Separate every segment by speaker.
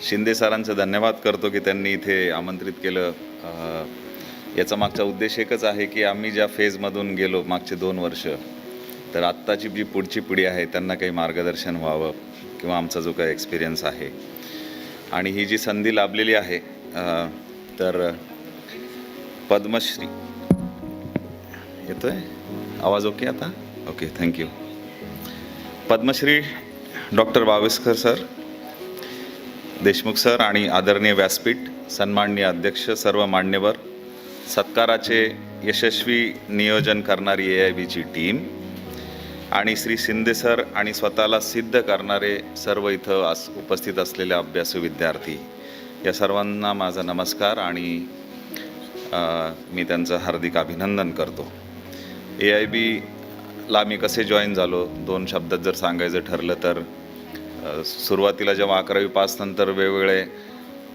Speaker 1: शिंदे सरांचं धन्यवाद करतो की त्यांनी इथे आमंत्रित केलं. याचा मागचा उद्देश एकच आहे की आम्ही ज्या फेजमधून गेलो मागचे दोन वर्ष तर आत्ताची जी पुढची पिढी आहे त्यांना काही मार्गदर्शन व्हावं किंवा आमचा जो काही एक्सपिरियन्स आहे. आणि ही जी संधी लाभलेली आहे तर पद्मश्री. येतोय? आवाज ओके आता? Okay thank you Padmashri doctor Bavaskar sir Deshmukh sir आणि आदरणीय व्यासपीठ सन्माननीय अध्यक्ष सर्व मान्यवर सत्काराचे यशस्वी नियोजन करणारी ए आय बीची टीम आणि श्री शिंदे सर आणि स्वतःला सिद्ध करणारे सर्व इथं अस उपस्थित असलेले अभ्यासू विद्यार्थी या सर्वांना माझा नमस्कार आणि मी त्यांचं हार्दिक अभिनंदन करतो. ए आय बीला मी कसे जॉईन झालो दोन शब्दात जर सांगायचं ठरलं तर सुरुवातीला जेव्हा अकरावी पास नंतर वेगवेगळे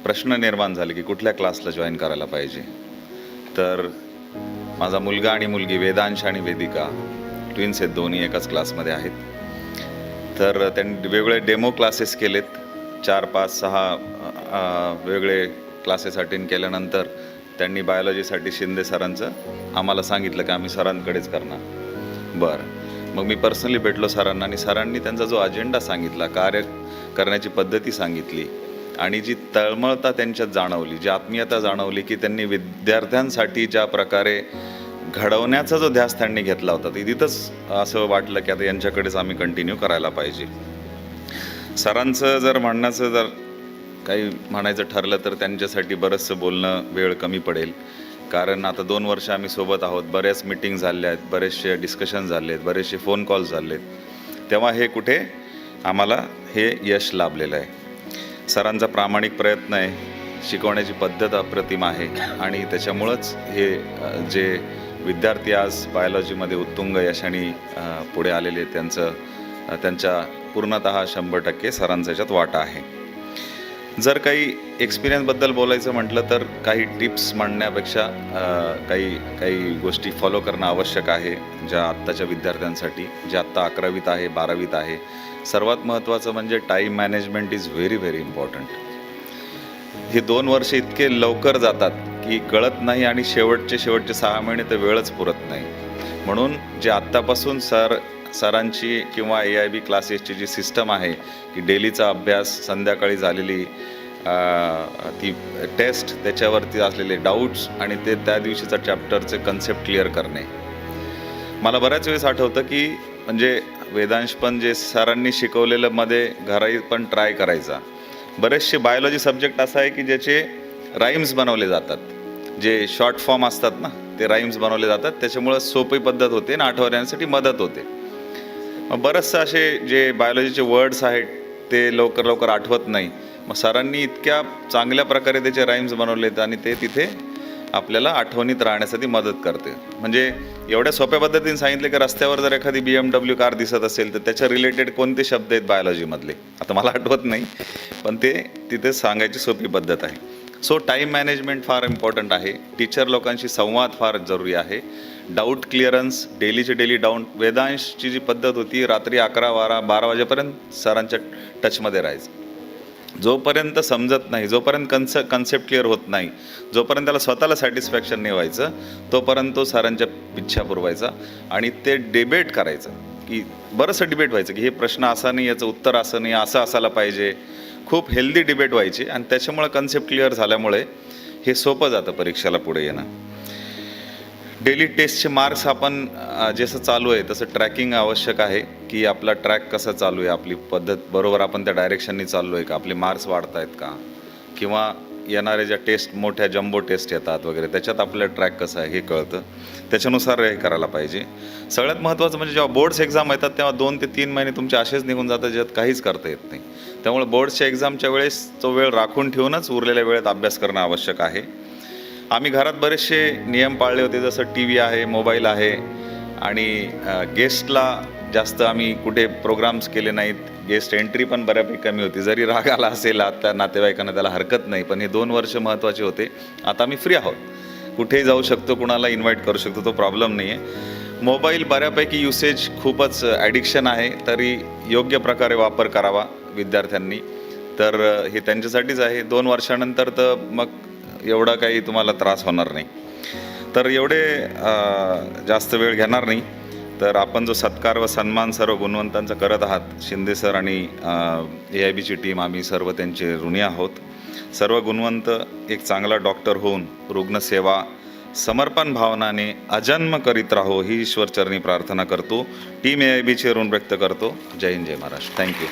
Speaker 1: प्रश्न निर्माण झाले की कुठल्या क्लासला जॉईन करायला पाहिजे? तर माझा मुलगा आणि मुलगी वेदांश आणि वेदिका ट्विन्स आहेत दोन्ही एकाच क्लासमध्ये आहेत. तर त्यांनी वेगवेगळे डेमो क्लासेस केलेत. चार पाच सहा वेगळे क्लासेस अटेंड केल्यानंतर त्यांनी बायोलॉजीसाठी शिंदे सरांचं आम्हाला सांगितलं की आम्ही सरांकडेच करणार. बरं. मग मी पर्सनली भेटलो सरांना आणि सरांनी त्यांचा जो अजेंडा सांगितला कार्य करण्याची पद्धती सांगितली आणि जी तळमळता त्यांच्यात जाणवली जी आत्मीयता जाणवली की त्यांनी विद्यार्थ्यांसाठी ज्या प्रकारे घडवण्याचा जो ध्यास त्यांनी घेतला होता ते तिथंच असं वाटलं की आता यांच्याकडेच आम्ही कंटिन्यू करायला पाहिजे. सरांचं जर म्हणण्याचं जर काही म्हणायचं ठरलं तर त्यांच्यासाठी बरंचसं बोलणं वेळ कमी पडेल. कारण आता दोन वर्ष आम्ही सोबत आहोत. बऱ्याच मिटिंग झाल्या आहेत बरेचसे डिस्कशन झाले आहेत बरेचसे फोन कॉल झाले आहेत. तेव्हा हे कुठे? आम्हाला हे यश लाभलेलं आहे. सरांचा प्रामाणिक प्रयत्न आहे. शिकवण्याची पद्धत अप्रतिम आहे. आणि त्याच्यामुळंच हे जे विद्यार्थी आज बायोलॉजीमध्ये उत्तुंग यशाने पुढे आलेले त्यांचं त्यांच्या पूर्णतः शंभर टक्के सरांचा याच्यात वाटा आहे. जर काही एक्सपिरियन्सबद्दल बोलायचं म्हटलं तर काही टिप्स म्हणण्यापेक्षा काही काही गोष्टी फॉलो करणं आवश्यक आहे ज्या आत्ताच्या विद्यार्थ्यांसाठी जे आत्ता अकरावीत आहे बारावीत आहे. सर्वात महत्त्वाचं म्हणजे time management is very very important हे दोन वर्ष इतके लवकर जातात की कळत नाही आणि शेवटचे शेवटचे सहा महिने तर वेळच पुरत नाही. म्हणून जे आत्तापासून सर सरांची किंवा ए आय बी क्लासेसची जी सिस्टम आहे की डेलीचा अभ्यास संध्याकाळी झालेली ती टेस्ट त्याच्यावरती असलेले डाऊट्स आणि ते त्या दिवशीचा चॅप्टरचे कन्सेप्ट क्लिअर करणे. मला बऱ्याच वेळेस आठवतं की म्हणजे वेदांश पण जे सरांनी शिकवलेलं मध्ये घराही पण ट्राय करायचा. बरेचसे बायोलॉजी सब्जेक्ट असा आहे की ज्याचे राईम्स बनवले जातात. जे शॉर्ट फॉर्म असतात ना ते राईम्स बनवले जातात. त्याच्यामुळं सोपी पद्धत होते आणि आठवण्यासाठी मदत होते. बरंचसं असे जे बायोलॉजीचे वर्ड्स आहेत ते लवकर लवकर आठवत नाही. मग सरांनी इतक्या चांगल्या प्रकारे त्याचे राईम्स बनवलेत आणि ते तिथे आपल्याला आठवणीत राहण्यासाठी मदत करते. म्हणजे एवढ्या सोप्या पद्धतीने सांगितले की रस्त्यावर जर एखादी बी एम डब्ल्यू कार दिसत असेल तर त्याच्या रिलेटेड कोणते शब्द आहेत बायोलॉजीमधले आता मला आठवत नाही पण ते तिथे सांगायची सोपी पद्धत आहे. सो टाईम मॅनेजमेंट फार इम्पॉर्टंट आहे. टीचर लोकांशी संवाद फार जरुरी आहे. डाऊट क्लिअरन्स डेलीचे डेली डाऊन वेदांशची जी पद्धत होती रात्री अकरा बारा बारा वाजेपर्यंत सरांच्या टचमध्ये राहायचं. जोपर्यंत समजत नाही जोपर्यंत कन्स कन्सेप्ट क्लिअर होत नाही जोपर्यंत त्याला स्वतःला सॅटिस्फॅक्शन नाही व्हायचं तोपर्यंत तो सरांच्या इच्छा पुरवायचा आणि ते डिबेट करायचं. की बरंचसं डिबेट व्हायचं की हे प्रश्न असा नाही याचं उत्तर असं नाही असं असायला पाहिजे. खूप हेल्दी डिबेट व्हायची आणि त्याच्यामुळे कन्सेप्ट क्लिअर झाल्यामुळे हे सोपं जातं परीक्षेला पुढे येणं. डेली टेस्टचे मार्क्स आपण जसं चालू आहे तसं ट्रॅकिंग आवश्यक आहे की आपला ट्रॅक कसा चालू आहे आपली पद्धत बरोबर आपण त्या डायरेक्शननी चाललो आहे का आपले मार्क्स वाढत आहेत का? किंवा येणाऱ्या ज्या टेस्ट मोठ्या जम्बो टेस्ट येतात वगैरे त्याच्यात आपलं ट्रॅक कसं आहे हे कळतं. त्याच्यानुसार हे करायला पाहिजे. सगळ्यात महत्त्वाचं म्हणजे जेव्हा बोर्ड्स एक्झाम येतात तेव्हा दोन ते तीन महिने तुमचे असेच निघून जातात ज्यात काहीच करता येत नाही. त्यामुळे बोर्ड्सच्या एक्झामच्या वेळेस तो वेळ राखून ठेवूनच उरलेल्या वेळेत अभ्यास करणं आवश्यक आहे. आम्ही घरात बरेचसे नियम पाळले होते जसं टी व्ही आहे मोबाईल आहे आणि गेस्टला जास्त आम्ही कुठे प्रोग्राम्स केले नाहीत गेस्ट एंट्री पण बऱ्यापैकी कमी होती. जरी राग आला असेल आता नातेवाईकांना त्याला हरकत नाही पण हे दोन वर्ष महत्त्वाचे होते. आता आम्ही फ्री आहोत. कुठेही जाऊ शकतो कुणाला इन्व्हाइट करू शकतो तो प्रॉब्लेम नाही आहे मोबाईल बऱ्यापैकी युसेज खूपच ॲडिक्शन आहे. तरी योग्य प्रकारे वापर करावा विद्यार्थ्यांनी. तर हे त्यांच्यासाठीच आहे. दोन वर्षानंतर तर मग एवढा काही तुम्हाला त्रास होणार नाही. तर एवढे जास्त वेळ घेणार नाही. तर आपण जो सत्कार व सन्मान सर्व गुणवंतांचा करत आहात शिंदे सर आणि ए आय बीची टीम आम्ही सर्व त्यांचे ऋणी आहोत. सर्व गुणवंत एक चांगला डॉक्टर होऊन रुग्णसेवा समर्पण भावनाने अजन्म करीत राहो ही ईश्वरचरणी प्रार्थना करतो. टीम ए आय बीचे ऋण व्यक्त करतो. जय हिंद जय महाराष्ट्र. Thank you